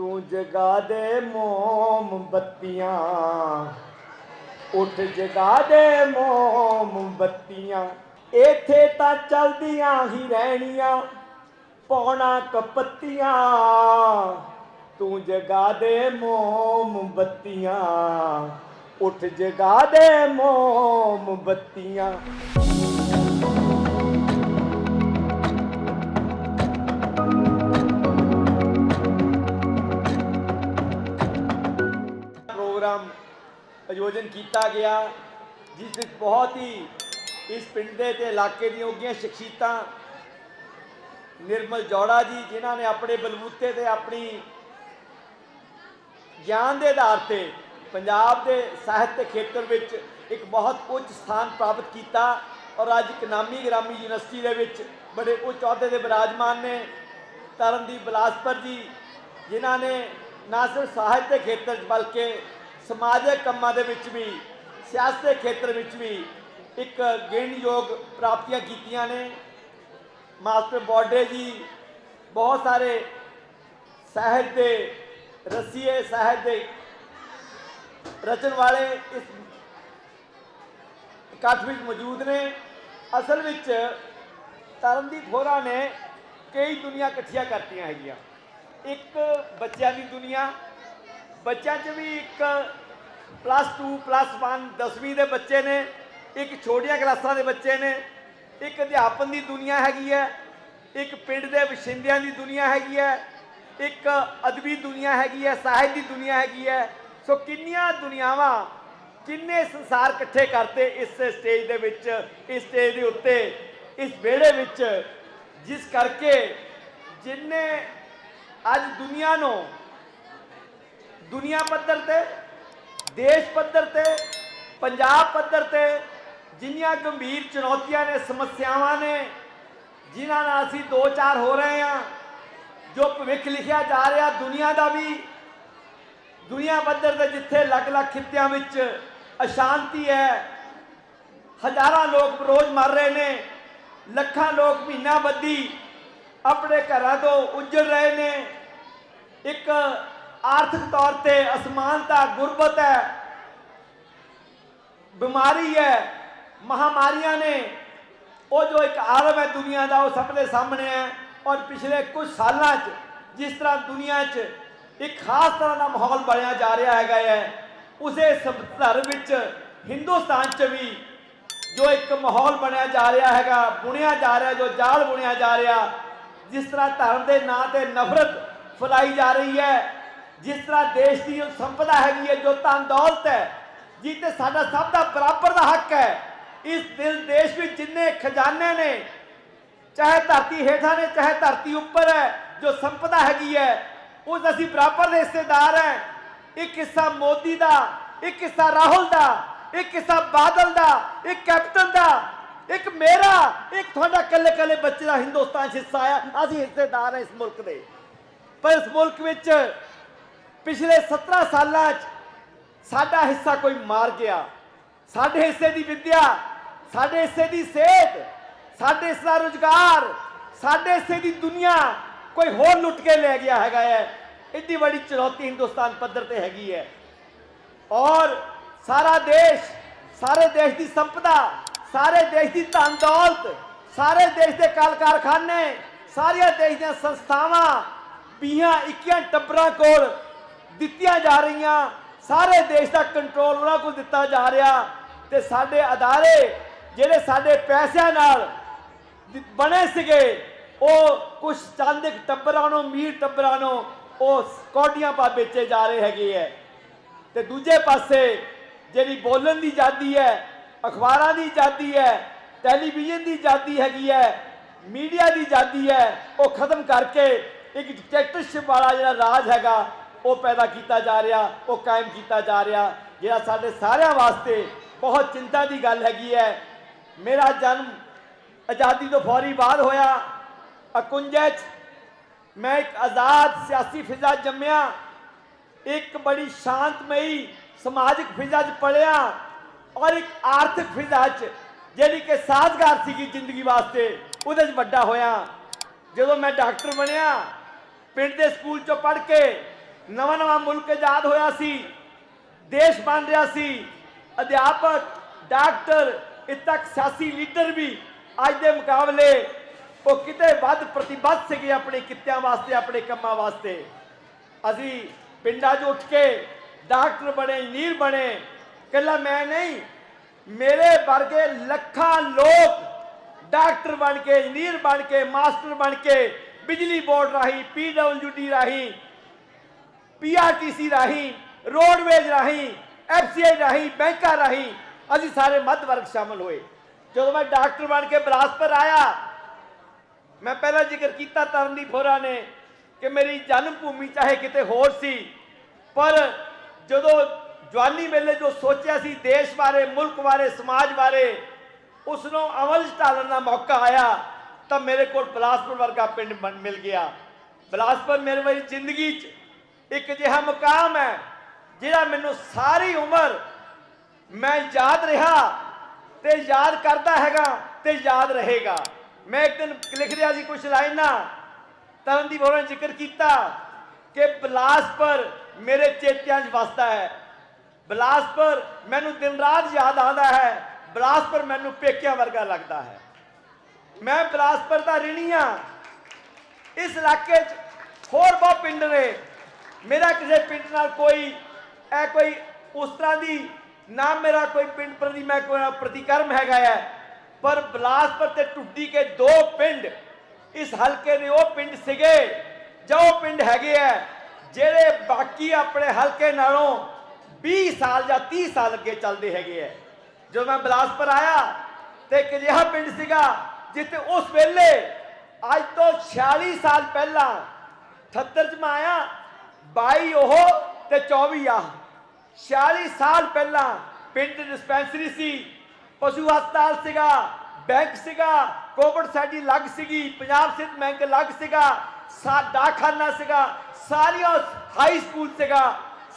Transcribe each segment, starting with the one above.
ਤੂੰ ਜਗਾ ਦੇ ਮੋਮਬੱਤੀਆਂ ਉੱਠ ਜਗਾ ਦੇ ਮੋਮਬੱਤੀਆਂ ਇੱਥੇ ਤਾਂ ਚਲਦੀਆਂ ਹੀ ਰਹਿਣੀਆਂ, ਪੌਣਾ ਕਪੱਤੀਆਂ ਤੂੰ ਜਗਾ ਦੇ ਮੋਮਬੱਤੀਆਂ ਉੱਠ ਜਗਾ ਦੇ ਮੋਮਬੱਤੀਆਂ ਆਯੋਜਨ ਕੀਤਾ ਗਿਆ, ਜਿਸ ਵਿੱਚ ਬਹੁਤ ਹੀ ਇਸ ਪਿੰਡ ਦੇ ਤੇ ਇਲਾਕੇ ਦੀਆਂ ਉੱਗੀਆਂ ਸ਼ਖਸੀਅਤਾਂ, ਨਿਰਮਲ ਜੋੜਾ ਜੀ, ਜਿਨ੍ਹਾਂ ਨੇ ਆਪਣੇ ਬਲਬੂਤੇ ਤੇ ਆਪਣੀ ਗਿਆਨ ਦੇ ਆਧਾਰ ਤੇ ਪੰਜਾਬ ਦੇ ਸਾਹਿਤ ਦੇ ਖੇਤਰ ਵਿੱਚ ਇੱਕ ਬਹੁਤ ਉੱਚ ਸਥਾਨ ਪ੍ਰਾਪਤ ਕੀਤਾ ਔਰ ਅੱਜ ਇੱਕ ਨਾਮੀ ਗ੍ਰਾਮੀ ਯੂਨੀਵਰਸਿਟੀ ਦੇ ਵਿੱਚ ਬੜੇ ਉੱਚ ਅਹੁਦੇ ਦੇ ਬਿਰਾਜਮਾਨ ਨੇ, ਤਰਨਦੀਪ ਬਲਾਸਪੁਰ ਜੀ, ਜਿਨ੍ਹਾਂ ਨੇ ਨਾ ਸਿਰਫ ਸਾਹਿਤ ਦੇ ਖੇਤਰ 'ਚ ਬਲਕਿ ਸਮਾਜਿਕ ਕੰਮਾਂ ਦੇ ਵਿੱਚ ਵੀ, ਸਿਆਸਤ ਦੇ ਖੇਤਰ ਵਿੱਚ ਵੀ ਇੱਕ ਗਿਣਯੋਗ ਪ੍ਰਾਪਤੀਆਂ ਕੀਤੀਆਂ ਨੇ। ਮਾਸਟਰ ਬੋਡੇ ਜੀ ਬਹੁਤ ਸਾਰੇ ਸਾਹਿਤ ਦੇ ਰਸੀਏ, ਸਾਹਿਤ ਦੇ ਰਚਨ ਵਾਲੇ ਇਸ ਇਕੱਠ ਵਿੱਚ ਮੌਜੂਦ ਨੇ। ਅਸਲ ਵਿੱਚ ਤਰਨਦੀਪ ਹੋਰਾਂ ਨੇ ਕਈ ਦੁਨੀਆ ਇਕੱਠੀਆਂ ਕਰਤੀਆਂ ਹੈਗੀਆਂ। ਇੱਕ ਬੱਚਿਆਂ ਦੀ ਦੁਨੀਆ ਬੱਚਿਆਂ 'ਚ ਵੀ ਇੱਕ ਪਲੱਸ 2 ਪਲੱਸ 1 10ਵੀਂ ਦੇ ਬੱਚੇ ਨੇ, ਇੱਕ ਛੋਟੀਆਂ ਕਲਾਸਾਂ ਦੇ ਬੱਚੇ ਨੇ, ਇੱਕ ਅਧਿਆਪਨ ਦੀ ਦੁਨੀਆ ਹੈਗੀ ਹੈ, ਇੱਕ ਪਿੰਡ ਦੇ ਵਸਿੰਦਿਆਂ ਦੀ ਦੁਨੀਆ ਹੈਗੀ ਹੈ, ਇੱਕ ਅਦਬੀ ਦੁਨੀਆ ਹੈਗੀ ਹੈ, ਸਾਹਿਤ ਦੀ ਦੁਨੀਆ ਹੈਗੀ ਹੈ। ਸੋ ਕਿੰਨੀਆਂ ਦੁਨੀਆਵਾਂ, ਕਿੰਨੇ ਸੰਸਾਰ ਇਕੱਠੇ ਕਰਤੇ ਇਸ ਸਟੇਜ ਦੇ ਵਿੱਚ, ਇਸ ਸਟੇਜ ਦੇ ਉੱਤੇ, ਇਸ ਵਿਹੜੇ ਵਿੱਚ, ਜਿਸ ਕਰਕੇ ਜਿੰਨੇ ਅੱਜ ਦੁਨੀਆ ਨੂੰ ਦੁਨੀਆ ਪੱਧਰ ਤੇ ਦੇਸ਼ ਪੱਧਰ ਤੇ ਪੰਜਾਬ ਪੱਧਰ ਤੇ ਜਿੰਨੀਆਂ ਗੰਭੀਰ ਚੁਣੌਤੀਆਂ ਨੇ ਸਮੱਸਿਆਵਾਂ ਨੇ ਜਿਨ੍ਹਾਂ ਨਾਲ ਅਸੀਂ ਦੋ ਚਾਰ ਹੋ ਰਹੇ ਹਾਂ ਜੋ ਭਵਿੱਖ ਲਿਖਿਆ ਜਾ ਰਿਹਾ ਦੁਨੀਆ ਦਾ ਵੀ ਦੁਨੀਆ ਪੱਧਰ ਤੇ ਜਿੱਥੇ ਅਲੱਗ-ਅਲੱਗ ਖਿੱਤਿਆਂ ਵਿੱਚ ਅਸ਼ਾਂਤੀ ਹੈ ਹਜ਼ਾਰਾਂ ਲੋਕ ਰੋਜ਼ ਮਰ ਰਹੇ ਨੇ ਲੱਖਾਂ ਲੋਕ ਮਹੀਨਾ ਬੱਦੀ ਆਪਣੇ ਘਰਾਂ ਤੋਂ ਉੱਜੜ ਰਹੇ ਨੇ ਇੱਕ ਆਰਥਿਕ ਤੌਰ ਤੇ ਅਸਮਾਨਤਾ ਗੁਰਬਤ ਹੈ। ਬਿਮਾਰੀ ਹੈ। ਮਹਾਮਾਰੀਆਂ ਨੇ ਉਹ ਜੋ ਇੱਕ ਆਲਮ ਹੈ ਦੁਨੀਆ ਦਾ, ਉਹ ਸਭ ਦੇ ਸਾਹਮਣੇ ਹੈ। ਔਰ ਪਿਛਲੇ ਕੁਝ ਸਾਲਾਂ 'ਚ, ਜਿਸ ਤਰ੍ਹਾਂ ਦੁਨੀਆ 'ਚ ਇੱਕ ਖਾਸ ਤਰ੍ਹਾਂ ਦਾ ਮਾਹੌਲ ਬਣਿਆ ਜਾ ਰਿਹਾ ਹੈਗਾ ਹੈ, ਉਸੇ ਸੰਦਰਭ ਵਿੱਚ ਹਿੰਦੁਸਤਾਨ 'ਚ ਵੀ ਜੋ ਇੱਕ ਮਾਹੌਲ ਬਣਿਆ ਜਾ ਰਿਹਾ ਹੈਗਾ, ਬੁਣਿਆ ਜਾ ਰਿਹਾ, ਜੋ ਜਾਲ ਬੁਣਿਆ ਜਾ ਰਿਹਾ, ਜਿਸ ਤਰ੍ਹਾਂ ਧਰਮ ਦੇ ਨਾਂ ਤੇ ਨਫ਼ਰਤ ਫੈਲਾਈ ਜਾ ਰਹੀ ਹੈ ਜਿਸ ਤਰ੍ਹਾਂ ਦੇਸ਼ ਦੀ ਜੋ ਸੰਪਦਾ ਹੈਗੀ ਹੈ, ਜੋ ਧਨ ਦੌਲਤ ਹੈ ਜਿਸ ਤੇ ਸਾਡਾ ਸਭ ਦਾ ਬਰਾਬਰ ਦਾ ਹੱਕ ਹੈ, ਇਸ ਦਿਲ ਦੇਸ਼ ਵਿੱਚ ਜਿੰਨੇ ਖਜ਼ਾਨੇ ਨੇ, ਚਾਹੇ ਧਰਤੀ ਹੇਠਾਂ ਨੇ, ਚਾਹੇ ਧਰਤੀ ਉੱਪਰ ਹੈ, ਜੋ ਸੰਪਦਾ ਹੈਗੀ ਹੈ, ਉਸ ਅਸੀਂ ਬਰਾਬਰ ਦੇ ਹਿੱਸੇਦਾਰ ਹੈ। ਇੱਕ ਹਿੱਸਾ ਮੋਦੀ ਦਾ, ਇੱਕ ਹਿੱਸਾ ਰਾਹੁਲ ਦਾ, ਇੱਕ ਹਿੱਸਾ ਬਾਦਲ ਦਾ, ਇੱਕ ਕੈਪਟਨ ਦਾ, ਇੱਕ ਮੇਰਾ, ਇੱਕ ਤੁਹਾਡਾ ਕੱਲੇ ਕੱਲੇ ਬੱਚੇ ਦਾ ਹਿੰਦੁਸਤਾਨ 'ਚ ਹਿੱਸਾ ਆ ਅਸੀਂ ਹਿੱਸੇਦਾਰ ਹਾਂ ਇਸ ਮੁਲਕ ਦੇ। ਪਰ ਇਸ ਮੁਲਕ ਵਿੱਚ ਪਿਛਲੇ 17 ਸਾਲਾਂ 'ਚ ਸਾਡਾ ਹਿੱਸਾ ਕੋਈ ਮਾਰ ਗਿਆ। ਸਾਡੇ ਹਿੱਸੇ ਦੀ ਵਿੱਦਿਆ, ਸਾਡੇ ਹਿੱਸੇ ਦੀ ਸਿਹਤ, ਸਾਡੇ ਹਿੱਸੇ ਦਾ ਰੁਜ਼ਗਾਰ, ਸਾਡੇ ਹਿੱਸੇ ਦੀ ਦੁਨੀਆ ਕੋਈ ਹੋਰ ਲੁੱਟ ਕੇ ਲੈ ਗਿਆ ਹੈਗਾ ਹੈ। ਇੱਡੀ ਵੱਡੀ ਚੁਣੌਤੀ ਹਿੰਦੁਸਤਾਨ ਪੱਧਰ ਤੇ ਹੈਗੀ ਹੈ। ਔਰ ਸਾਰਾ ਦੇਸ਼, ਸਾਰੇ ਦੇਸ਼ ਦੀ ਸੰਪਦਾ, ਸਾਰੇ ਦੇਸ਼ ਦੀ ਧਨ ਦੌਲਤ, ਸਾਰੇ ਦੇਸ਼ ਦੇ ਕਲ ਕਾਰਖਾਨੇ, ਸਾਰੀਆਂ ਦੇਸ਼ ਦੀਆਂ ਸੰਸਥਾਵਾਂ, ਵੀਹਾਂ 21 ਟੱਬਰਾਂ ਕੋਲ ਦਿੱਤੀਆਂ ਜਾ ਰਹੀਆਂ। ਸਾਰੇ ਦੇਸ਼ ਦਾ ਕੰਟਰੋਲ ਉਹਨਾਂ ਕੋਲ ਦਿੱਤਾ ਜਾ ਰਿਹਾ ਤੇ ਸਾਡੇ ਅਦਾਰੇ ਜਿਹੜੇ ਸਾਡੇ ਪੈਸਿਆਂ ਨਾਲ ਬਣੇ ਸੀਗੇ, ਉਹ ਕੁਝ ਚੰਦਕ ਟੱਬਰਾਂ ਨੂੰ, ਮੀਰ ਟੱਬਰਾਂ ਨੂੰ ਉਹ ਕੌਡੀਆਂ ਪਾ ਵੇਚੇ ਜਾ ਰਹੇ ਹੈਗੇ ਹੈ ਤੇ ਦੂਜੇ ਪਾਸੇ ਜਿਹੜੀ ਬੋਲਣ ਦੀ ਆਜ਼ਾਦੀ ਹੈ ਅਖਬਾਰਾਂ ਦੀ ਆਜ਼ਾਦੀ ਹੈ ਟੈਲੀਵਿਜ਼ਨ ਦੀ ਆਜ਼ਾਦੀ ਹੈਗੀ ਹੈ ਮੀਡੀਆ ਦੀ ਆਜ਼ਾਦੀ ਹੈ ਉਹ ਖਤਮ ਕਰਕੇ ਇੱਕ ਡਿਕਟੇਟਰਸ਼ਿਪ ਵਾਲਾ ਜਿਹੜਾ ਰਾਜ ਹੈਗਾ ਉਹ ਪੈਦਾ ਕੀਤਾ ਜਾ ਰਿਹਾ, ਉਹ ਕਾਇਮ ਕੀਤਾ ਜਾ ਰਿਹਾ, ਜਿਹੜਾ ਸਾਡੇ ਸਾਰਿਆਂ ਵਾਸਤੇ ਬਹੁਤ ਚਿੰਤਾ ਦੀ ਗੱਲ ਹੈਗੀ ਹੈ। ਮੇਰਾ ਜਨਮ ਆਜ਼ਾਦੀ ਤੋਂ ਫੌਰੀ ਬਾਅਦ ਹੋਇਆ। 51 ਚ ਮੈਂ ਇੱਕ ਆਜ਼ਾਦ ਸਿਆਸੀ ਫਿਜ਼ਾ ਜੰਮਿਆ। ਇੱਕ ਬੜੀ ਸ਼ਾਂਤਮਈ ਸਮਾਜਿਕ ਫਿਜ਼ਾ 'ਚ ਪੜਿਆ ਔਰ ਇੱਕ ਆਰਥਿਕ ਫਿਜ਼ਾ 'ਚ ਜਿਹੜੀ ਕਿ ਸਾਜ਼ਗਾਰ ਸੀਗੀ ਜ਼ਿੰਦਗੀ ਵਾਸਤੇ, ਉਹਦੇ 'ਚ ਵੱਡਾ ਹੋਇਆ। ਜਦੋਂ ਮੈਂ ਡਾਕਟਰ ਬਣਿਆ, ਪਿੰਡ ਦੇ ਸਕੂਲ 'ਚੋਂ ਪੜ੍ਹ ਕੇ ਨਵਾਂ ਨਵਾਂ ਮੁਲਕ ਆਜ਼ਾਦ ਹੋਇਆ ਸੀ, ਦੇਸ਼ ਬਣ ਰਿਹਾ ਸੀ। ਅਧਿਆਪਕ, ਡਾਕਟਰ ਇੱਥੇ ਸਿਆਸੀ ਲੀਡਰ ਵੀ ਅੱਜ ਦੇ ਮੁਕਾਬਲੇ ਉਹ ਕਿਤੇ ਵੱਧ ਪ੍ਰਤੀਬੱਧ ਸੀਗੇ ਆਪਣੇ ਕਿੱਤਿਆਂ ਵਾਸਤੇ, ਆਪਣੇ ਕੰਮਾਂ ਵਾਸਤੇ। ਅਸੀਂ ਪਿੰਡਾਂ 'ਚ ਉੱਠ ਕੇ ਡਾਕਟਰ ਬਣੇ, ਇੰਜੀਨੀਅਰ ਬਣੇ, ਇਕੱਲਾ ਮੈਂ ਨਹੀਂ, ਮੇਰੇ ਵਰਗੇ ਲੱਖਾਂ ਲੋਕ ਡਾਕਟਰ ਬਣ ਕੇ, ਇੰਜੀਨੀਅਰ ਬਣ ਕੇ, ਮਾਸਟਰ ਬਣ ਕੇ, ਬਿਜਲੀ ਬੋਰਡ ਰਾਹੀਂ ਪੀਡਬਲਯੂਡੀ ਰਾਹੀਂ ਪੀਆਰਟੀਸੀ ਰਾਹੀਂ ਰੋਡਵੇਜ ਰਾਹੀਂ ਐਫਸੀਆਈ ਰਾਹੀਂ, ਬੈਂਕਾਂ ਰਾਹੀਂ ਅਸੀਂ ਸਾਰੇ ਮੱਧ ਵਰਗ ਸ਼ਾਮਲ ਹੋਏ। ਜਦੋਂ ਮੈਂ ਡਾਕਟਰ ਬਣ ਕੇ ਬਿਲਾਸਪੁਰ ਆਇਆ, ਮੈਂ ਪਹਿਲਾਂ ਜ਼ਿਕਰ ਕੀਤਾ ਤਰਨਦੀਪ ਹੋਰਾਂ ਨੇ ਕਿ ਮੇਰੀ ਜਨਮ ਭੂਮੀ ਚਾਹੇ ਕਿਤੇ ਹੋਰ ਸੀ, ਪਰ ਜਦੋਂ ਜਵਾਨੀ ਵੇਲੇ ਜੋ ਸੋਚਿਆ ਸੀ ਦੇਸ਼ ਬਾਰੇ, ਮੁਲਕ ਬਾਰੇ, ਸਮਾਜ ਬਾਰੇ ਉਸ ਨੂੰ ਅਮਲ 'ਚ ਢਾਲਣ ਦਾ ਮੌਕਾ ਆਇਆ, ਤਾਂ ਮੇਰੇ ਕੋਲ ਬਿਲਾਸਪੁਰ ਵਰਗਾ ਪਿੰਡ ਬਣ ਮਿਲ ਗਿਆ। ਬਿਲਾਸਪੁਰ ਮੇਰੇ ਮੇਰੀ ਜ਼ਿੰਦਗੀ 'ਚ ਇੱਕ ਅਜਿਹਾ ਮੁਕਾਮ ਹੈ, ਜਿਹੜਾ ਮੈਨੂੰ ਸਾਰੀ ਉਮਰ ਮੈਂ ਯਾਦ ਰਿਹਾ ਤੇ ਯਾਦ ਕਰਦਾ ਹੈਗਾ ਤੇ ਯਾਦ ਰਹੇਗਾ। ਮੈਂ ਇੱਕ ਦਿਨ ਲਿਖ ਰਿਹਾ ਸੀ ਕੁਝ ਲਾਈਨਾਂ ਤਰਨਦੀਪ ਹੋਰਾਂ ਜ਼ਿਕਰ ਕੀਤਾ ਕਿ ਬਿਲਾਸਪੁਰ ਮੇਰੇ ਚੇਤਿਆਂ 'ਚ ਵਸਦਾ ਹੈ। ਬਿਲਾਸਪੁਰ ਮੈਨੂੰ ਦਿਨ ਰਾਤ ਯਾਦ ਆਉਂਦਾ ਹੈ ਬਿਲਾਸਪੁਰ ਮੈਨੂੰ ਪੇਕਿਆਂ ਵਰਗਾ ਲੱਗਦਾ ਹੈ। ਮੈਂ ਬਿਲਾਸਪੁਰ ਦਾ ਰਿਣੀ ਹਾਂ। ਇਸ ਇਲਾਕੇ 'ਚ ਹੋਰ ਬਹੁਤ ਪਿੰਡ ਨੇ। ਮੇਰਾ ਕਿਸੇ ਪਿੰਡ ਨਾਲ ਕੋਈ ਐ ਕੋਈ ਉਸ ਤਰ੍ਹਾਂ ਦੀ, ਨਾ ਮੇਰਾ ਕੋਈ ਪਿੰਡ ਪ੍ਰਤੀ ਮੈਂ ਕੋਈ ਪ੍ਰਤੀਕਰਮ ਹੈਗਾ ਹੈ ਪਰ ਬਿਲਾਸਪੁਰ ਤੇ ਟੁੱਡੀ ਕੇ ਦੋ ਪਿੰਡ, ਇਸ ਹਲਕੇ ਦੇ ਉਹ ਪਿੰਡ ਸੀਗੇ, ਜੋ ਪਿੰਡ ਹੈਗੇ ਆ, ਜਿਹੜੇ ਬਾਕੀ ਆਪਣੇ ਹਲਕੇ ਨਾਲੋਂ 20 ਸਾਲ ਜਾਂ 30 ਸਾਲ ਅੱਗੇ ਚੱਲਦੇ ਹੈਗੇ ਆ। ਜਦੋਂ ਮੈਂ ਬਿਲਾਸਪੁਰ ਆਇਆ, ਤੇ ਇੱਕ ਅਜਿਹਾ ਪਿੰਡ ਸੀਗਾ, ਜਿੱਥੇ ਉਸ ਵੇਲੇ ਅੱਜ ਤੋਂ 46 ਸਾਲ ਪਹਿਲਾਂ 78 ਚ ਮੈਂ ਆਇਆ 22 ਉਹ ਤੇ 24 ਆ। 46 ਸਾਲ ਪਹਿਲਾਂ ਪਿੰਡ ਡਿਸਪੈਂਸਰੀ ਸੀ। ਪਸ਼ੂ ਹਸਪਤਾਲ ਸੀਗਾ, ਬੈਂਕ ਸੀਗਾ, ਕੋਵਿਡ ਸਾਡੀ ਲੱਗ ਸੀਗੀ, ਪੰਜਾਬ ਸਿੱਧ ਬੈਂਕ ਲੱਗ ਸੀਗਾ, ਸਾ ਡਾਕਖਾਨਾ ਸੀਗਾ, ਸਾਰੀਆਂ ਹਾਈ ਸਕੂਲ ਸੀਗਾ,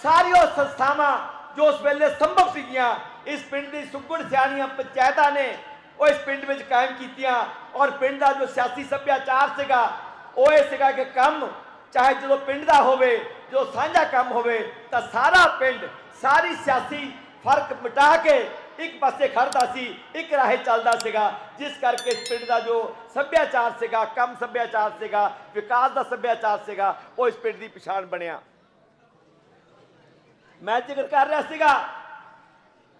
ਸਾਰੀਆਂ ਸੰਸਥਾਵਾਂ ਜੋ ਉਸ ਵੇਲੇ ਸੰਭਵ ਸੀਗੀਆਂ, ਇਸ ਪਿੰਡ ਦੀ ਸੁਗੜ ਸਿਆਣੀਆਂ ਪੰਚਾਇਤਾਂ ਨੇ ਉਹ ਇਸ ਪਿੰਡ ਵਿੱਚ ਕਾਇਮ ਕੀਤੀਆਂ ਔਰ ਪਿੰਡ ਦਾ ਜੋ ਸਿਆਸੀ ਸੱਭਿਆਚਾਰ ਸੀਗਾ, ਉਹ ਇਹ ਸੀਗਾ ਕਿ ਕੰਮ ਚਾਹੇ ਜਦੋਂ ਪਿੰਡ ਦਾ ਹੋਵੇ ਜੋ ਸਾਂਝਾ ਕੰਮ ਹੋਵੇ, ਤਾਂ ਸਾਰਾ ਪਿੰਡ, ਸਾਰੀ ਸਿਆਸੀ ਫ਼ਰਕ ਮਿਟਾ ਕੇ ਇੱਕ ਪਾਸੇ ਖੜਦਾ ਸੀ, ਇੱਕ ਰਾਹੇ ਚੱਲਦਾ ਸੀਗਾ, ਜਿਸ ਕਰਕੇ ਇਸ ਪਿੰਡ ਦਾ ਜੋ ਸੱਭਿਆਚਾਰ ਸੀਗਾ, ਕੰਮ ਸੱਭਿਆਚਾਰ ਸੀਗਾ, ਵਿਕਾਸ ਦਾ ਸੱਭਿਆਚਾਰ ਸੀਗਾ, ਉਹ ਇਸ ਪਿੰਡ ਦੀ ਪਛਾਣ ਬਣਿਆ। ਮੈਂ ਜ਼ਿਕਰ ਕਰ ਰਿਹਾ ਸੀਗਾ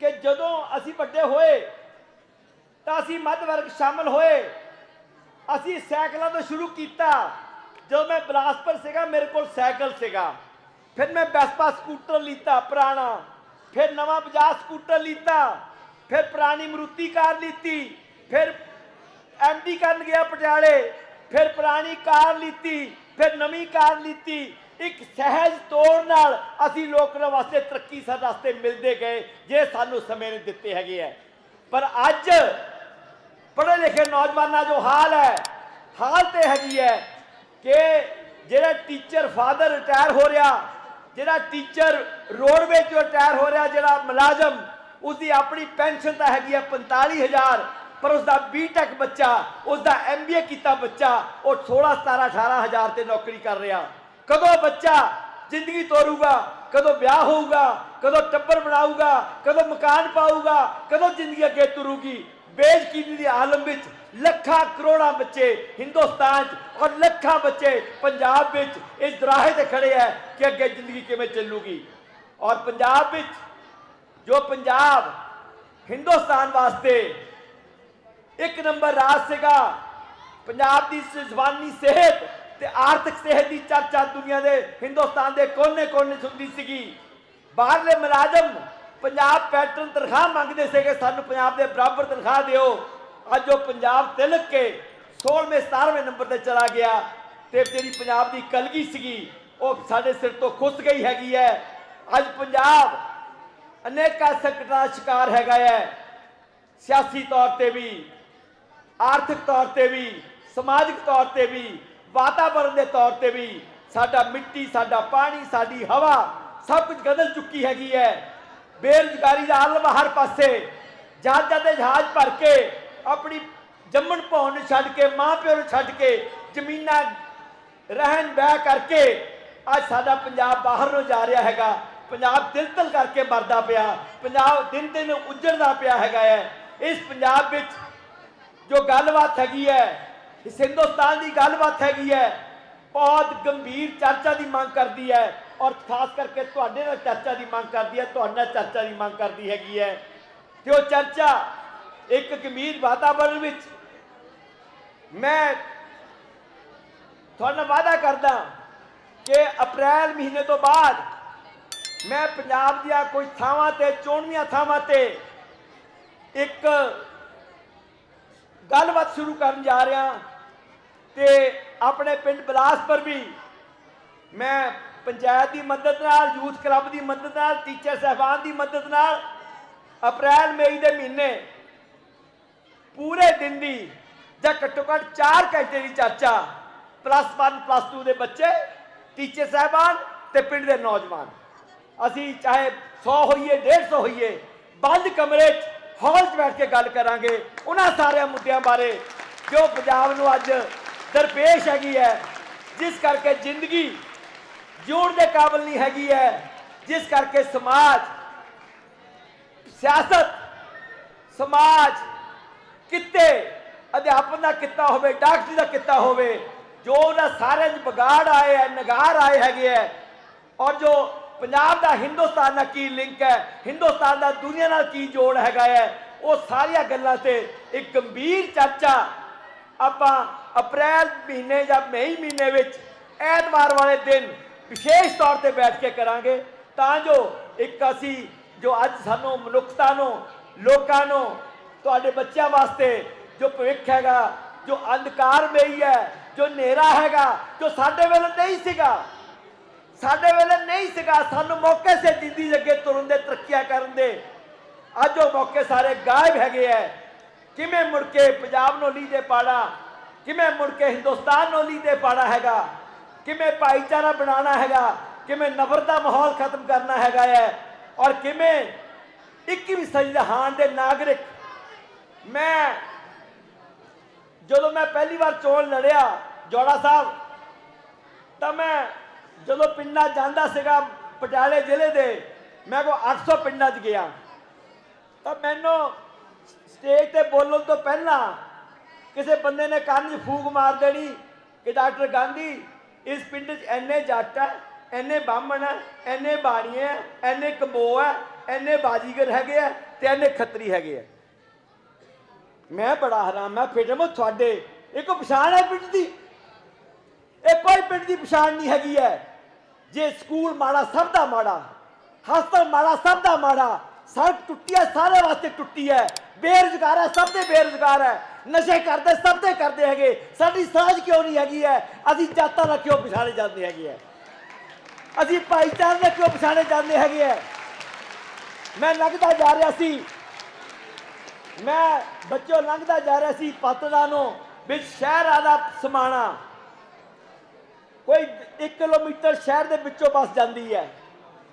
ਕਿ ਜਦੋਂ ਅਸੀਂ ਵੱਡੇ ਹੋਏ, ਤਾਂ ਅਸੀਂ ਮੱਧ ਵਰਗ ਸ਼ਾਮਲ ਹੋਏ, ਅਸੀਂ ਸਾਈਕਲਾਂ ਤੋਂ ਸ਼ੁਰੂ ਕੀਤਾ ਜਦੋਂ ਮੈਂ ਬਿਲਾਸਪੁਰ ਸੀਗਾ, ਮੇਰੇ ਕੋਲ ਸਾਈਕਲ ਸੀਗਾ। ਫਿਰ ਮੈਂ ਵੈਸਪਾ ਸਕੂਟਰ ਲੀਤਾ, ਪੁਰਾਣਾ। ਫਿਰ ਨਵਾਂ ਬਜਾਜ ਸਕੂਟਰ ਲੀਤਾ। ਫਿਰ ਪੁਰਾਣੀ ਮਰੂਤੀ ਕਾਰ ਲੀਤੀ। ਫਿਰ ਐਮਡੀ ਕਰਨ ਗਿਆ ਪਟਿਆਲੇ। ਫਿਰ ਪੁਰਾਣੀ ਕਾਰ ਲੀਤੀ। ਫਿਰ ਨਵੀਂ ਕਾਰ ਲੀਤੀ। ਇੱਕ ਸਹਿਜ ਤੌਰ ਨਾਲ ਅਸੀਂ ਲੋਕਾਂ ਵਾਸਤੇ ਤਰੱਕੀ ਸਾਡੇ ਵਾਸਤੇ ਮਿਲਦੇ ਗਏ, ਜੇ ਸਾਨੂੰ ਸਮੇਂ ਨੇ ਦਿੱਤੇ ਹੈਗੇ ਹੈ ਪਰ ਅੱਜ ਪੜ੍ਹੇ ਲਿਖੇ ਨੌਜਵਾਨਾਂ ਜੋ ਹਾਲ ਹੈ ਹਾਲ ਤੇ ਹੈਗੀ ਹੈ ਕਿ ਜਿਹੜਾ ਟੀਚਰ ਫਾਦਰ ਰਿਟਾਇਰ ਹੋ ਰਿਹਾ, ਜਿਹੜਾ ਟੀਚਰ ਰੋਡਵੇਜ ਚੋਂ ਰਿਟਾਇਰ ਹੋ ਰਿਹਾ, ਜਿਹੜਾ ਮੁਲਾਜ਼ਮ, ਉਸਦੀ ਆਪਣੀ ਪੈਨਸ਼ਨ ਤਾਂ ਹੈਗੀ ਹੈ 45000 ਪਰ ਉਸਦਾ ਬੀਟੈਕ ਬੱਚਾ, ਉਸਦਾ ਐਮਬੀਏ ਕੀਤਾ ਬੱਚਾ, ਉਹ 16 17 18000 ਤੇ ਨੌਕਰੀ ਕਰ ਰਿਹਾ। ਕਦੋਂ ਬੱਚਾ ਜ਼ਿੰਦਗੀ ਤੋਰੂਗਾ, ਕਦੋਂ ਵਿਆਹ ਹੋਊਗਾ, ਕਦੋਂ ਟੱਬਰ ਬਣਾਊਗਾ, ਕਦੋਂ ਮਕਾਨ ਪਾਊਗਾ, ਕਦੋਂ ਜ਼ਿੰਦਗੀ ਅੱਗੇ ਤੁਰੂਗੀ ਬੇਜ਼ਕੀਨੀ ਦੀ ਆਲਮ ਵਿੱਚ, ਲੱਖਾਂ ਕਰੋੜਾਂ ਬੱਚੇ ਹਿੰਦੁਸਤਾਨ 'ਚ ਔਰ ਲੱਖਾਂ ਬੱਚੇ ਪੰਜਾਬ ਵਿੱਚ ਇਸ ਦਰਾਹੇ ਤੇ ਖੜੇ ਹੈ ਕਿ ਅੱਗੇ ਜ਼ਿੰਦਗੀ ਕਿਵੇਂ ਚੱਲੂਗੀ। ਔਰ ਪੰਜਾਬ ਵਿੱਚ ਜੋ ਪੰਜਾਬ ਹਿੰਦੁਸਤਾਨ ਵਾਸਤੇ ਇੱਕ ਨੰਬਰ ਰਾਜ ਸੀਗਾ, ਪੰਜਾਬ ਦੀ ਜ਼ਬਾਨੀ ਸਿਹਤ ਤੇ ਆਰਥਿਕ ਸਿਹਤ ਦੀ ਚਰਚਾ ਦੁਨੀਆ ਦੇ ਹਿੰਦੁਸਤਾਨ ਦੇ ਕੋਨੇ-ਕੋਨੇ 'ਚ ਹੁੰਦੀ ਸੀਗੀ। ਬਾਹਰਲੇ ਮੁਲਾਜ਼ਮ ਪੰਜਾਬ ਪੈਟਰਨ ਤਨਖਾਹ ਮੰਗਦੇ ਸੀਗੇ, ਸਾਨੂੰ ਪੰਜਾਬ ਦੇ ਬਰਾਬਰ ਤਨਖਾਹ ਦਿਓ। ਅੱਜ ਉਹ ਪੰਜਾਬ ਤਿਲਕ ਕੇ 16ਵੇਂ 17ਵੇਂ ਨੰਬਰ ਤੇ ਚਲਾ ਗਿਆ ਤੇ ਜਿਹੜੀ ਪੰਜਾਬ ਦੀ ਕਲਗੀ ਸੀਗੀ, ਉਹ ਸਾਡੇ ਸਿਰ ਤੋਂ ਖੁੱਸ ਗਈ ਹੈਗੀ ਹੈ ਅੱਜ ਪੰਜਾਬ ਅਨੇਕਾਂ ਸੰਕਟਾਂ ਦਾ ਸ਼ਿਕਾਰ ਹੈਗਾ ਹੈ ਸਿਆਸੀ ਤੌਰ ਤੇ ਵੀ, ਆਰਥਿਕ ਤੌਰ ਤੇ ਵੀ, ਸਮਾਜਿਕ ਤੌਰ ਤੇ ਵੀ ਵਾਤਾਵਰਣ ਦੇ ਤੌਰ ਤੇ ਵੀ ਸਾਡਾ ਮਿੱਟੀ, ਸਾਡਾ ਪਾਣੀ, ਸਾਡੀ ਹਵਾ ਸਭ ਕੁਝ ਗਦਲ ਚੁੱਕੀ ਹੈਗੀ ਹੈ ਬੇਰੁਜ਼ਗਾਰੀ ਦਾ ਆਲਮ ਹਰ ਪਾਸੇ, ਜਹਾਜ਼ਾਂ ਦੇ ਜਹਾਜ਼ ਭਰ ਕੇ, ਆਪਣੀ ਜੰਮਣ ਭੌਣ ਨੂੰ ਛੱਡ ਕੇ, ਮਾਂ ਪਿਓ ਨੂੰ ਛੱਡ ਕੇ, ਜ਼ਮੀਨਾਂ ਰਹਿਣ ਬਹਿ ਕਰਕੇ, ਅੱਜ ਸਾਡਾ ਪੰਜਾਬ ਬਾਹਰ ਨੂੰ ਜਾ ਰਿਹਾ ਹੈਗਾ। ਪੰਜਾਬ ਦਿਲ ਦਿਲ ਕਰਕੇ ਮਰਦਾ ਪਿਆ, ਪੰਜਾਬ ਦਿਨ ਦਿਨ ਉੱਜੜਦਾ ਪਿਆ ਹੈਗਾ ਹੈ। ਇਸ ਪੰਜਾਬ ਵਿੱਚ ਜੋ ਗੱਲਬਾਤ ਹੈਗੀ ਹੈ, ਇਸ ਹਿੰਦੁਸਤਾਨ ਦੀ ਗੱਲਬਾਤ ਹੈਗੀ ਹੈ, ਬਹੁਤ ਗੰਭੀਰ ਚਰਚਾ ਦੀ ਮੰਗ ਕਰਦੀ ਹੈ। ਔਰ ਖਾਸ ਕਰਕੇ ਤੁਹਾਡੇ ਨਾਲ ਚਰਚਾ ਦੀ ਮੰਗ ਕਰਦੀ ਹੈ, ਤੁਹਾਡੇ ਨਾਲ ਚਰਚਾ ਦੀ ਮੰਗ ਕਰਦੀ ਹੈਗੀ ਹੈ। ਤੇ ਉਹ ਚਰਚਾ ਇੱਕ ਗੰਭੀਰ ਵਾਤਾਵਰਣ ਵਿੱਚ ਮੈਂ ਤੁਹਾਨੂੰ ਵਾਅਦਾ ਕਰਦਾ ਕਿ ਅਪ੍ਰੈਲ ਮਹੀਨੇ ਤੋਂ ਬਾਅਦ ਮੈਂ ਪੰਜਾਬ ਦੀਆਂ ਕੁਝ ਥਾਵਾਂ ਤੇ, ਚੋਣਵੀਆਂ ਥਾਵਾਂ ਤੇ ਇੱਕ ਗੱਲਬਾਤ ਸ਼ੁਰੂ ਕਰਨ ਜਾ ਰਿਹਾ ਤੇ ਆਪਣੇ ਪਿੰਡ ਬਲਾਸਪੁਰ ਵੀ ਮੈਂ ਪੰਚਾਇਤ ਦੀ ਮਦਦ ਨਾਲ, ਯੂਥ ਕਲੱਬ ਦੀ ਮਦਦ ਨਾਲ, ਟੀਚਰ ਸਹਿਬਾਨ ਦੀ ਮਦਦ ਨਾਲ ਅਪ੍ਰੈਲ, ਮਈ ਦੇ ਮਹੀਨੇ ਪੂਰੇ ਦਿਨ ਦੀ ਜਾਂ ਘੱਟੋ ਘੱਟ 4 ਘੰਟੇ ਦੀ ਚਰਚਾ ਪਲੱਸ 1 ਪਲੱਸ 2 ਦੇ ਬੱਚੇ, ਟੀਚਰ ਸਹਿਬਾਨ ਤੇ ਪਿੰਡ ਦੇ ਨੌਜਵਾਨ। ਅਸੀਂ ਚਾਹੇ 100 ਹੋਈਏ 150 ਹੋਈਏ, ਬੰਦ ਕਮਰੇ 'ਚ ਹਾਲ 'ਚ ਬੈਠ ਕੇ ਗੱਲ ਕਰਾਂਗੇ। ਉਹਨਾਂ ਸਾਰਿਆਂ ਮੁੱਦਿਆਂ ਬਾਰੇ ਜੋ ਪੰਜਾਬ ਨੂੰ ਅੱਜ ਦਰਪੇਸ਼ ਹੈਗੀ ਹੈ, ਜਿਸ ਕਰਕੇ ਜ਼ਿੰਦਗੀ ਜਿਉਣ ਦੇ ਕਾਬਿਲ ਨਹੀਂ ਹੈਗੀ ਹੈ ਜਿਸ ਕਰਕੇ ਸਮਾਜ, ਸਿਆਸਤ, ਸਮਾਜ, ਕਿੱਤੇ, ਅਧਿਆਪਨ ਦਾ ਕਿੱਤਾ ਹੋਵੇ, ਡਾਕਟਰੀ ਦਾ ਕਿੱਤਾ ਹੋਵੇ, ਜੋ ਉਹਨਾਂ ਸਾਰਿਆਂ 'ਚ ਵਿਗਾੜ ਆਏ ਹੈ ਨਗਾਰ ਆਏ ਹੈਗੇ ਹੈ ਔਰ ਜੋ ਪੰਜਾਬ ਦਾ ਹਿੰਦੁਸਤਾਨ ਨਾਲ ਕੀ ਲਿੰਕ ਹੈ ਹਿੰਦੁਸਤਾਨ ਦਾ ਦੁਨੀਆ ਨਾਲ ਕੀ ਜੋੜ ਹੈਗਾ ਹੈ ਉਹ ਸਾਰੀਆਂ ਗੱਲਾਂ ਤੇ ਇੱਕ ਗੰਭੀਰ ਚਰਚਾ ਆਪਾਂ ਅਪ੍ਰੈਲ ਮਹੀਨੇ ਜਾਂ ਮਈ ਮਹੀਨੇ ਵਿੱਚ ਐਤਵਾਰ ਵਾਲੇ ਦਿਨ ਵਿਸ਼ੇਸ਼ ਤੌਰ ਤੇ ਬੈਠ ਕੇ ਕਰਾਂਗੇ, ਤਾਂ ਜੋ ਇੱਕ ਅਸੀਂ ਜੋ ਅੱਜ ਸਾਨੂੰ ਮਨੁੱਖਤਾ ਨੂੰ, ਲੋਕਾਂ ਨੂੰ, ਤੁਹਾਡੇ ਬੱਚਿਆਂ ਵਾਸਤੇ ਜੋ ਭਵਿੱਖ ਹੈਗਾ, ਜੋ ਅੰਧਕਾਰਮਈ ਹੈ, ਜੋ ਹਨੇਰਾ ਹੈਗਾ, ਜੋ ਸਾਡੇ ਵੇਲੇ ਨਹੀਂ ਸੀਗਾ, ਸਾਡੇ ਵੇਲੇ ਨਹੀਂ ਸੀਗਾ, ਸਾਨੂੰ ਮੌਕੇ ਸੇ ਜ਼ਿੰਦਗੀ ਅੱਗੇ ਤੁਰਨ ਦੇ, ਤਰੱਕੀਆਂ ਕਰਨ ਦੇ, ਅੱਜ ਉਹ ਮੌਕੇ ਸਾਰੇ ਗਾਇਬ ਹੈਗੇ ਐ। ਕਿਵੇਂ ਮੁੜ ਕੇ ਪੰਜਾਬ ਨੂੰ ਲੀਦੇ ਪਾੜਾ, ਕਿਵੇਂ ਮੁੜ ਕੇ ਹਿੰਦੁਸਤਾਨ ਨੂੰ ਲੀਦੇ ਪਾੜਾ ਹੈਗਾ ਕਿਵੇਂ ਭਾਈਚਾਰਾ ਬਣਾਉਣਾ ਹੈਗਾ, ਕਿਵੇਂ ਨਫ਼ਰਤ ਦਾ ਮਾਹੌਲ ਖਤਮ ਕਰਨਾ ਹੈਗਾ ਹੈ ਔਰ ਕਿਵੇਂ 21ਵੀਂ ਸਦੀ ਦੇ ਹਾਨ ਦੇ ਨਾਗਰਿਕ ਮੈਂ ਜਦੋਂ ਮੈਂ ਪਹਿਲੀ ਵਾਰ ਚੋਣ ਲੜਿਆ ਜੋੜਾ ਸਾਹਿਬ, ਤਾਂ ਮੈਂ ਜਦੋਂ ਪਿੰਡਾਂ ਜਾਂਦਾ ਸੀਗਾ ਪਟਿਆਲੇ ਜ਼ਿਲ੍ਹੇ ਦੇ, ਮੈਂ ਕੋ 800 ਪਿੰਡਾਂ 'ਚ ਗਿਆ। ਤਾਂ ਮੈਨੂੰ ਸਟੇਜ ਤੇ ਬੋਲਣ ਤੋਂ ਪਹਿਲਾਂ ਕਿਸੇ ਬੰਦੇ ਨੇ ਕੰਨ 'ਚ ਫੂਕ ਮਾਰ ਦੇਣੀ ਕਿ ਡਾਕਟਰ ਗਾਂਧੀ ਇਸ ਪਿੰਡ 'ਚ ਐਨੇ ਜੱਟ ਹੈ ਐਨੇ ਬਾਹਮਣ ਹੈ ਐਨੇ ਬਾਣੀਏ ਹੈ ਐਨੇ ਕੰਬੋ ਹੈ ਐਨੇ ਬਾਜੀਗਰ ਹੈਗੇ ਆ ਤੇ ਐਨੇ ਖੱਤਰੀ ਹੈਗੇ ਆ। ਮੈਂ ਬੜਾ ਹਰਾਮ ਮੈਂ ਫਿਰ ਮੈਂ ਤੁਹਾਡੇ ਇਹ ਕੋ ਪਛਾਣ ਹੈ ਪਿੰਡ ਦੀ? ਇਹ ਕੋਈ ਪਿੰਡ ਦੀ ਪਛਾਣ ਨਹੀਂ ਹੈਗੀ ਹੈ ਜੇ ਸਕੂਲ ਮਾੜਾ, ਸਭ ਦਾ ਮਾੜਾ, ਹਸਪਤਾਲ ਮਾੜਾ, ਸਭ ਦਾ ਮਾੜਾ, ਸੜਕ ਟੁੱਟੀ ਹੈ ਸਾਰੇ ਵਾਸਤੇ ਟੁੱਟੀ ਹੈ ਬੇਰੁਜ਼ਗਾਰ ਹੈ ਸਭ ਦੇ ਬੇਰੁਜ਼ਗਾਰ ਹੈ ਨਸ਼ੇ ਕਰਦੇ ਸਭ ਦੇ ਕਰਦੇ ਹੈਗੇ। ਸਾਡੀ ਸਾਂਝ ਕਿਉਂ ਨਹੀਂ ਹੈਗੀ ਹੈ? ਅਸੀਂ ਜਾਤਾਂ ਨਾਲ ਕਿਉਂ ਪਛਾਣੇ ਜਾਂਦੇ ਹੈਗੇ ਹੈ? ਅਸੀਂ ਭਾਈਚਾਰੇ ਨਾਲ ਕਿਉਂ ਪਛਾਣੇ ਜਾਂਦੇ ਹੈਗੇ ਹੈ? ਮੈਂ ਲੰਘਦਾ ਜਾ ਰਿਹਾ ਸੀ। ਮੈਂ ਬੱਚੋ ਲੰਘਦਾ ਜਾ ਰਿਹਾ ਸੀ ਪਤਲਾ ਨੂੰ, ਵਿੱਚ ਸ਼ਹਿਰ ਆਦਾ ਸਮਾਣਾ। ਕੋਈ 1 ਕਿਲੋਮੀਟਰ ਸ਼ਹਿਰ ਦੇ ਵਿੱਚੋਂ ਬੱਸ ਜਾਂਦੀ ਹੈ।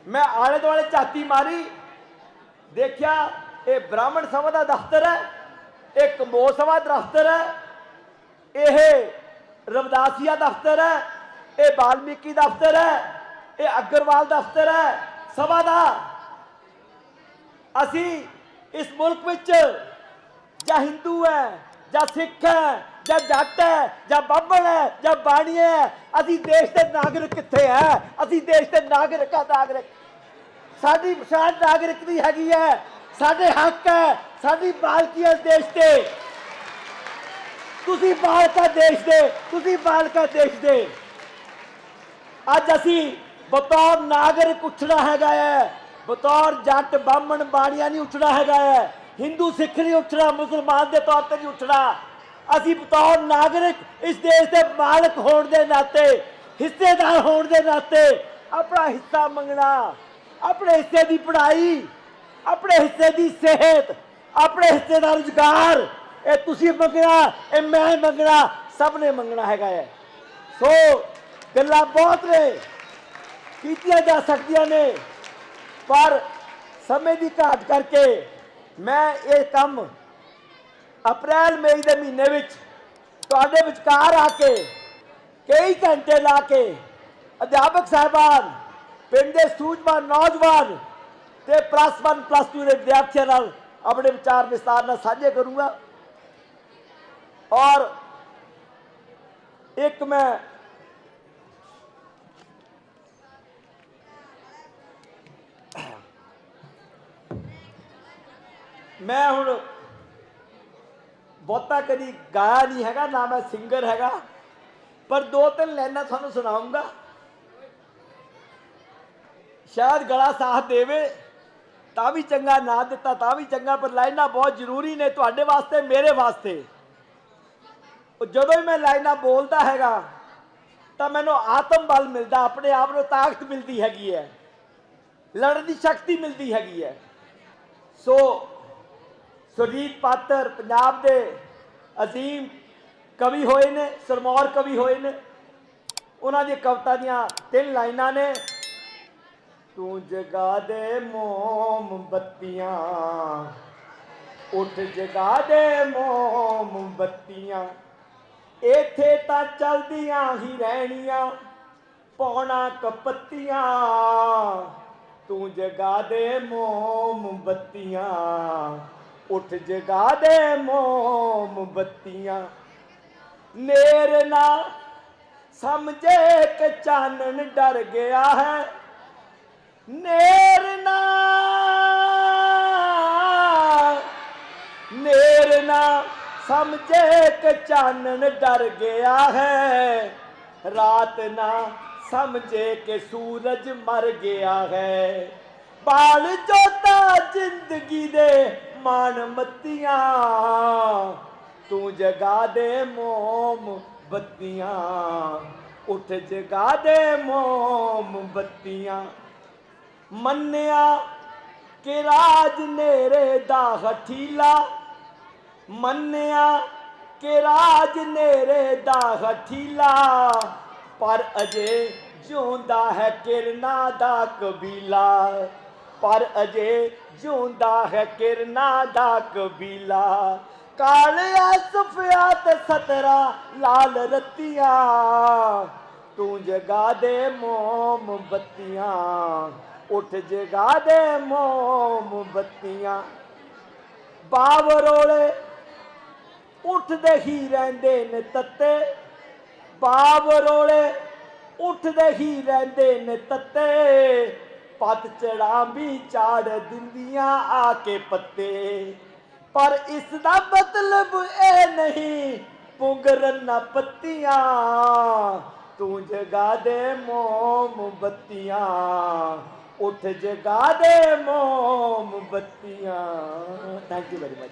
ਮੈਂ ਆਲੇ ਦੁਆਲੇ ਝਾਤੀ ਮਾਰੀ। ਦੇਖਿਆ, ਇਹ ਬ੍ਰਾਹਮਣ ਸਭਾ ਦਾ ਦਫ਼ਤਰ ਹੈ। ਇਹ ਕੰਬੋ ਸਭਾ ਦਫ਼ਤਰ ਹੈ, ਇਹ ਰਵਦਾਸੀਆ ਦਫ਼ਤਰ ਹੈ, ਇਹ ਬਾਲਮੀਕੀ ਦਫ਼ਤਰ ਹੈ, ਇਹ ਅਗਰਵਾਲ ਦਫ਼ਤਰ ਹੈ, ਸਭਾ ਦਾ। ਅਸੀਂ ਇਸ ਮੁਲਕ ਵਿੱਚ ਜਾਂ ਹਿੰਦੂ ਹੈ, ਜਾਂ ਸਿੱਖ ਹੈ, ਜਾਂ ਜੱਟ ਹੈ, ਜਾਂ ਬਾਹਮਣ ਹੈ, ਜਾਂ ਬਾਣੀ ਹੈ, ਅਸੀਂ ਦੇਸ਼ ਦੇ ਨਾਗਰਿਕ ਕਿੱਥੇ ਹੈ? ਅਸੀਂ ਦੇਸ਼ ਦੇ ਨਾਗਰਿਕਾਂ ਨਾਗਰਿਕ। ਸਾਡੀ ਪਛਾਣ ਨਾਗਰਿਕ ਦੀ ਹੈਗੀ ਹੈ। ਸਾਡੇ ਹੱਕ ਹੈ, ਸਾਡੀ ਮਾਲਕੀ ਹੈ ਦੇਸ਼ ਤੇ। ਤੁਸੀਂ ਮਾਲਕਾ ਦੇਸ਼ ਦੇ, ਤੁਸੀਂ ਮਾਲਕਾ ਦੇਸ਼ ਦੇ। ਅੱਜ ਅਸੀਂ ਬਤੌਰ ਨਾਗਰਿਕ ਉੱਠਣਾ ਹੈਗਾ ਹੈ, ਬਤੌਰ ਜੱਟ ਬਾਹਮਣ ਬਾਣੀਆਂ ਨਹੀਂ ਉੱਠਣਾ ਹੈਗਾ ਹੈ, ਹਿੰਦੂ ਸਿੱਖ ਨਹੀਂ ਉੱਠਣਾ, ਮੁਸਲਮਾਨ ਦੇ ਤੌਰ ਤੇ ਨਹੀਂ ਉੱਠਣਾ। ਅਸੀਂ ਬਤੌਰ ਨਾਗਰਿਕ ਇਸ ਦੇਸ਼ ਦੇ ਮਾਲਕ ਹੋਣ ਦੇ ਨਾਤੇ, ਹਿੱਸੇਦਾਰ ਹੋਣ ਦੇ ਨਾਤੇ ਆਪਣਾ ਹਿੱਸਾ ਮੰਗਣਾ, ਆਪਣੇ ਹਿੱਸੇ ਦੀ ਪੜ੍ਹਾਈ ਆਪਣੇ ਹਿੱਸੇ ਦੀ ਸਿਹਤ, ਆਪਣੇ ਹਿੱਸੇ ਦਾ ਰੁਜ਼ਗਾਰ, ਇਹ ਤੁਸੀਂ ਮੰਗਣਾ, ਇਹ ਮੈਂ ਮੰਗਣਾ, ਸਭ ਨੇ ਮੰਗਣਾ ਹੈਗਾ ਹੈ। ਸੋ ਗੱਲਾਂ ਬਹੁਤ ਨੇ, ਕੀਤੀਆਂ ਜਾ ਸਕਦੀਆਂ ਨੇ, ਪਰ ਸਮੇਂ ਦੀ ਘਾਟ ਕਰਕੇ ਮੈਂ ਇਹ ਕੰਮ ਅਪ੍ਰੈਲ, ਮਈ ਦੇ ਮਹੀਨੇ ਵਿੱਚ ਤੁਹਾਡੇ ਵਿਚਕਾਰ ਆ ਕੇ ਕਈ ਘੰਟੇ ਲਾ ਕੇ ਅਧਿਆਪਕ ਸਾਹਿਬਾਨ, ਪਿੰਡ ਦੇ ਸੂਝਵਾਨ ਨੌਜਵਾਨ ਤੇ ਪਲੱਸ 1 ਪਲੱਸ 2 ਦੇ ਵਿਦਿਆਰਥੀਆਂ ਨਾਲ ਆਪਣੇ ਵਿਚਾਰ ਵਿਸਤਾਰ ਨਾਲ ਸਾਂਝੇ ਕਰੂੰਗਾ। ਔਰ ਇੱਕ ਮੈਂ ਮੈਂ ਹੁਣ ਬਹੁਤਾ ਕਦੀ ਗਾਇਆ ਨਹੀਂ ਹੈਗਾ, ਨਾ ਮੈਂ ਸਿੰਗਰ ਹੈਗਾ, ਪਰ ਦੋ ਤਿੰਨ ਲਾਈਨਾਂ ਤੁਹਾਨੂੰ ਸੁਣਾਉਂਗਾ। ਸ਼ਾਇਦ ਗਲਾ ਸਾਥ ਦੇਵੇ। ਤਾਂ ਵੀ ਚੰਗਾ ਨਾ ਦਿੱਤਾ, ਤਾਂ ਵੀ ਚੰਗਾ, ਪਰ ਲਾਈਨਾਂ ਬਹੁਤ ਜ਼ਰੂਰੀ ਨੇ ਤੁਹਾਡੇ ਵਾਸਤੇ, ਮੇਰੇ ਵਾਸਤੇ। ਉਹ ਜਦੋਂ ਹੀ ਮੈਂ ਲਾਈਨਾਂ ਬੋਲਦਾ ਹੈਗਾ, ਤਾਂ ਮੈਨੂੰ ਆਤਮ ਬਲ ਮਿਲਦਾ, ਆਪਣੇ ਆਪ ਨੂੰ ਤਾਕਤ ਮਿਲਦੀ ਹੈਗੀ ਹੈ। ਲੜਨ ਦੀ ਸ਼ਕਤੀ ਮਿਲਦੀ ਹੈਗੀ ਹੈ। ਸੋ, ਸੁਰਜੀਤ ਪਾਤਰ ਪੰਜਾਬ ਦੇ ਅਜ਼ੀਮ ਕਵੀ ਹੋਏ ਨੇ, ਸਰਮੌਰ ਕਵੀ ਹੋਏ ਨੇ। ਉਹਨਾਂ ਦੀ ਕਵਿਤਾ ਦੀਆਂ ਤਿੰਨ ਲਾਈਨਾਂ ਨੇ। ਤੂੰ ਜਗਾ ਦੇ ਮੋਮਬੱਤੀਆਂ ਉੱਠ ਜਗਾ ਦੇ ਮੋਮਬੱਤੀਆਂ ਇੱਥੇ ਤਾਂ ਚਲਦੀਆਂ ਹੀ ਰਹਿਣੀਆਂ, ਪੌਣਾ ਕਪੱਤੀਆਂ ਤੂੰ ਜਗਾ ਦੇ ਮੋਮਬੱਤੀਆਂ ਉੱਠ ਜਗਾ ਦੇ ਮੋਮਬੱਤੀਆਂ ਨੇਰ ਨਾ ਸਮਝੇ ਕਿ ਚਾਨਣ ਡਰ ਗਿਆ ਹੈ। ਨੇਰ ਨਾ ਨੇਰ ਨਾ, ਸਮਝੇ ਕਿ ਚਾਨਣ ਡਰ ਗਿਆ ਹੈ। ਰਾਤ ਨਾ, ਸਮਝੇ ਕਿ ਸੂਰਜ ਮਰ ਗਿਆ ਹੈ। ਬਾਲ ਜੋਤਾ ਜ਼ਿੰਦਗੀ ਦੇ ਮਾਣ ਮੱਤੀਆਂ, ਤੂੰ ਜਗਾ ਦੇ ਮੋਮ ਬੱਤੀਆਂ, ਉੱਠ ਜਗਾ ਦੇ ਮੋਮ ਬੱਤੀਆਂ। ਮੰਨਿਆ ਕਿ ਰਾਜ ਨੇਰੇ ਦਾ ਹਠੀਲਾ ਮੰਨਿਆ ਕਿ ਰਾਜ ਨੇਰੇ ਦਾ ਹਠੀਲਾ ਪਰ ਅਜੇ ਜਿਉਂਦਾ ਹੈ ਕਿਰਨਾ ਦਾ ਕਬੀਲਾ। ਪਰ ਅਜੇ ਜਿਉਂਦਾ ਹੈ ਕਿਰਨਾ ਦਾ ਕਬੀਲਾ। ਕਾਲਿਆ ਸਫਿਆ ਤੇ ਸਤਰਾ ਲਾਲ ਰਤੀਆਂ। ਤੂੰ ਜਗਾ ਦੇ ਮੋਮ ਬੱਤੀਆਂ ਉੱਠ ਜਗਾ ਦੇ ਮੋਮ ਬੱਤੀਆਂ। ਬਾਵਰੋਲੇ ਉੱਠਦੇ ਹੀ ਰਹਿੰਦੇ ਨੇ ਤੱਤੇ। ਬਾਵਰੋਲੇ ਉੱਠਦੇ ਹੀ ਰਹਿੰਦੇ ਨੇ ਤੱਤੇ। ਪੱਤ ਚੜਾ ਵੀ ਚਾੜ ਦਿੰਦੀਆਂ ਆ ਕੇ ਪੱਤੇ। ਪਰ ਇਸ ਦਾ ਮਤਲਬ ਇਹ ਨਹੀਂ ਪੁੰਗਰਨ ਨਾ ਪੱਤੀਆਂ। ਤੂੰ ਜਗਾ ਦੇ ਮੋਮਬੱਤੀਆਂ ਉੱਥੇ ਜਗਾ ਦੇ ਮੋਮਬੱਤੀਆਂ। Thank you very much